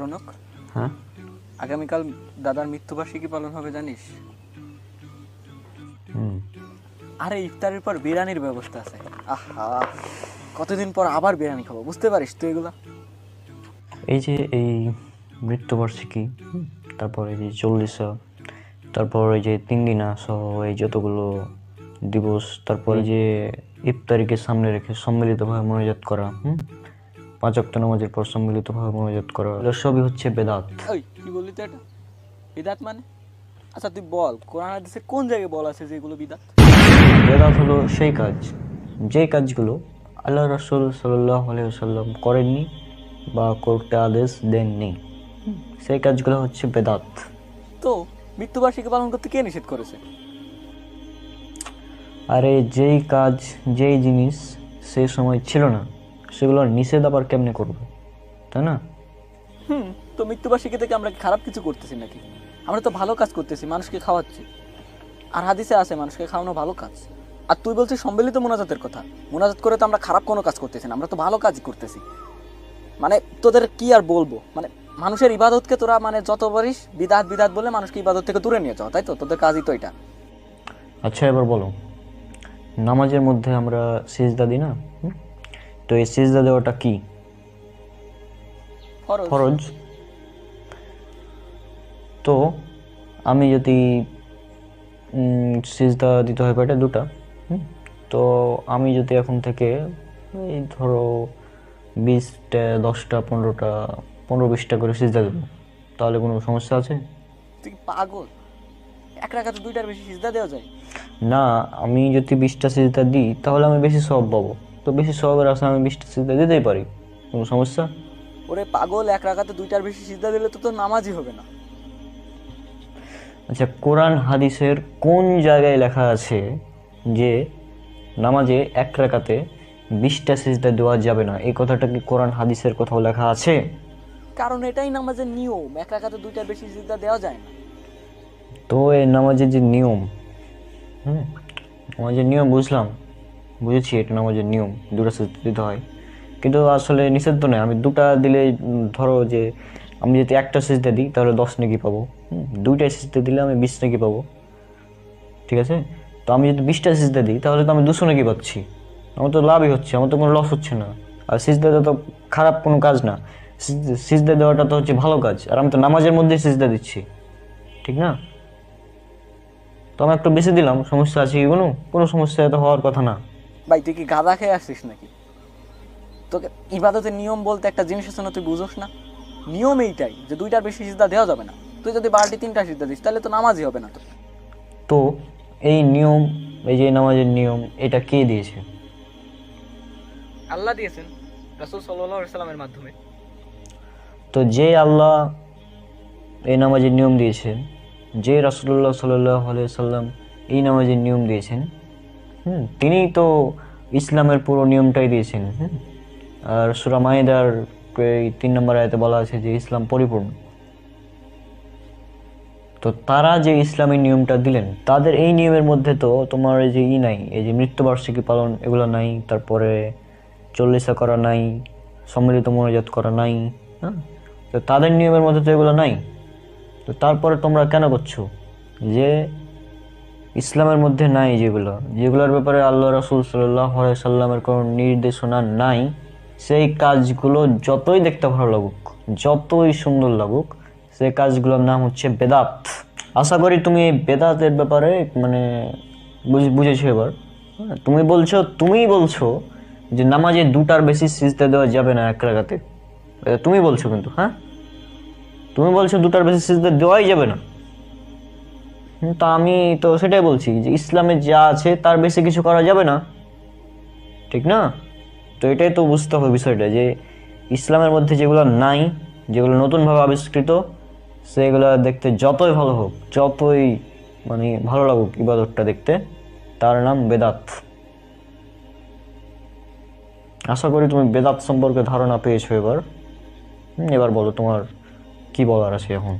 রনক। হ্যাঁ। আগামীকাল দাদার মৃত্যুবার্ষিকী পালন হবে জানিস? হুম। আরে ইফতারের পর বিরিয়ানির ব্যবস্থা আছে। আহা কতদিন পর আবার বিরিয়ানি খাব বুঝতে পারিস তুই এগুলা? এই যে এই মৃত্যুবার্ষিকী তারপর এই যে চল্লিশা তারপর এই যে তিন দিনা সহ এই যতগুলো দিবস তারপর যে ইফতারিকে সামনে রেখে সম্মিলিতভাবে মনোজাত করা হুম পাঁচ অক্ট নামাজের পর সম্মিলিতভাবে মনোজাত করা। এগুলো সবই হচ্ছে বেদাত। ওই কি বললি তো এটা? বিদাত মানে? আচ্ছা তুই বল কোরআন হাদিসে কোন জায়গায় বলা আছে যে এগুলো বিদাত? বেদাত হলো সেই কাজ যে কাজগুলো আল্লাহ রসুল সাল্লাহ সাল্লাম করেননি বা করতে আদেশ দেননি। সেই কাজগুলো হচ্ছে বেদাত। তো মৃত্যুবার্ষিকী পালন করতে কে নিষেধ করেছে? আরে যেই কাজ যেই জিনিস সেই সময় ছিল না সেগুলো নিষেধ আবার কেমনে করবে? তাই না? হুম তো মৃত্যুবার্ষিকী থেকে আমরা খারাপ কিছু করতেছি নাকি? আমরা তো ভালো কাজ করতেছি মানুষকে খাওয়াচ্ছি। আর হাদিসে আছে মানুষকে খাওয়ানো ভালো কাজ। আর তুই বলছিস সম্মিলিত মোনাজাতের কথা। মোনাজাত করে তো আমরা খারাপ কোনো কাজ করতেছি না আমরা তো ভালো কাজই করতেছি। মানে তোদের কি আর বলব? মানে মানুষের ইবাদতকে তোরা মানে যত পারিস বিদাত বিদাত বলে মানুষকে ইবাদত থেকে দূরে নিয়ে যাওয়া তাই তো? তোদের কাজই তো এটা। আচ্ছা এবার বলো। নামাজের মধ্যে আমরা সিজদা দিই না? হুম? তো এই সিজদা দেওয়াটা কি? ফরজ। তো আমি যদি সিজদা দিতে হয় পেটে দুটা তো আমি যদি এখন থেকে এই ধরো বিশটা দশটা পনেরোটা পনেরো বিশটা করে সিজদা দেবো তাহলে কোনো সমস্যা আছে? তুই পাগল? এক রাখাতে দুইটার বেশি সিজদা দেওয়া যায়? না আমি যদি বিশটা সিজদা দিই তাহলে আমি বেশি সব পাবো। তো বেশি সবের আসলে আমি বিশটা সিজদা দিতেই পারি। কোনো সমস্যা? ওরে পাগল এক রাখাতে দুইটার বেশি সিজদা দিলে তো তোর নামাজই হবে না। আচ্ছা কোরআন হাদিসের কোন জায়গায় লেখা আছে যে নামাজে এক রাখাতে বিশটা সিজদা দেওয়া যাবে না? এই কথাটা কি কোরআন হাদিসের কোথাও লেখা আছে? কারণ এটাই নামাজের নিয়ম এক রাখাতে দুইটার বেশি সিজদা দেওয়া যায় না। তো এই নামাজের যে নিয়ম হুম নামাজের নিয়ম বুঝলাম। বুঝেছি, এটা নামাজের নিয়ম, দুটো সিজদা দিতে হয়। কিন্তু আসলে নিষেধ নয়, আমি দুটা দিলে ধরো যে, আমি যদি একটা সিজদা দিই, তাহলে দশ নাকি পাবো। দুইটা সিজদা দিলে আমি বিশ নাকি পাবো। ঠিক আছে? তো আমি যদি বিশটা সিজদা দিই, তাহলে তো আমি দুশো নাকি পাচ্ছি। আমার তো লাভই হচ্ছে, আমার তো কোনো লস হচ্ছে না। আর সিজদা দেওয়া তো খারাপ কোনো কাজ না। সিজ- সিজদা দেওয়াটা তো হচ্ছে ভালো কাজ, আর আমি তো নামাজের মধ্যে সিজদা দিচ্ছি। ঠিক না? তো আমি একটু বেশি দিলাম, সমস্যা আছে কি কোনো? কোনো সমস্যা তো হওয়ার কথা না। ভাই তুই কি গাঁদা খেয়ে আসছিস নাকি? তোকে ইবাদতের নিয়ম বলতে একটা জিনিস আছে না তুই বুঝোস না? নিয়ম এইটাই যে দুইটার বেশি সিজদা দেওয়া যাবে না। তুই যদি বারোটি তিনটা সিজদা দিস তাহলে তো নামাজই হবে না তো তো এই নিয়ম এই যে নামাজের নিয়ম এটা কে দিয়েছে? আল্লাহ দিয়েছেন রাসুল সাল্লাহ সাল্লামের মাধ্যমে। তো যে আল্লাহ এই নামাজের নিয়ম দিয়েছেন যে রাসুল্লাহ সাল্লাহ সাল্লাম এই নামাজের নিয়ম দিয়েছেন হুম তো ইসলামের পুরো নিয়মটাই দিয়েছেন আর সুরা মাইদার এই তিন নম্বর আয়তে বলা আছে যে ইসলাম পরিপূর্ণ। তো তারা যে ইসলামী নিয়মটা দিলেন, তাদের এই নিয়মের মধ্যে তো তোমার এই যে ই নাই, এই যে মৃত্যুবার্ষিকী পালন এগুলো নাই, তারপরে চল্লিশা করা নাই, সম্মিলিত মনোজাত করা নাই হ্যাঁ তো তাদের নিয়মের মধ্যে তো এগুলো নাই। তো তারপরে তোমরা কেন করছ? যে ইসলামের মধ্যে নাই যেগুলো যেগুলোর ব্যাপারে আল্লাহ রসুল সাল্লাহ সাল্লামের কোনো নির্দেশনা নাই সেই কাজগুলো যতই দেখতে ভালো লাগুক যতই সুন্দর লাগুক সেই কাজগুলোর নাম হচ্ছে বেদাত। আশা করি তুমি বেদাতের ব্যাপারে মানে বুঝ- বুঝেছ এবার। হ্যাঁ, তুমি বলছো তুমিই বলছো যে নামাজে দুটার বেশি সিজতে দেওয়া যাবে না এক রাগাতে। তুমি বলছো কিন্তু হ্যাঁ? তুমি বলছো দুটার বেশি সিজদা দেওয়াই যাবে না। তা আমি তো সেটাই বলছি যে ইসলামে যা আছে তার বেশি কিছু করা যাবে না। ঠিক না? তো এটাই তো বুঝতে হবে বিষয়টা যে ইসলামের মধ্যে যেগুলো নাই, যেগুলো নতুনভাবে আবিষ্কৃত, সেগুলো দেখতে যতই ভালো হোক, যতই মানে ভালো লাগুক ইবাদতটা দেখতে, তার নাম বেদাত। আশা করি তুমি বেদাত সম্পর্কে ধারণা পেয়েছ এবার। এবার বলো তোমার কি বলার আছে এখন?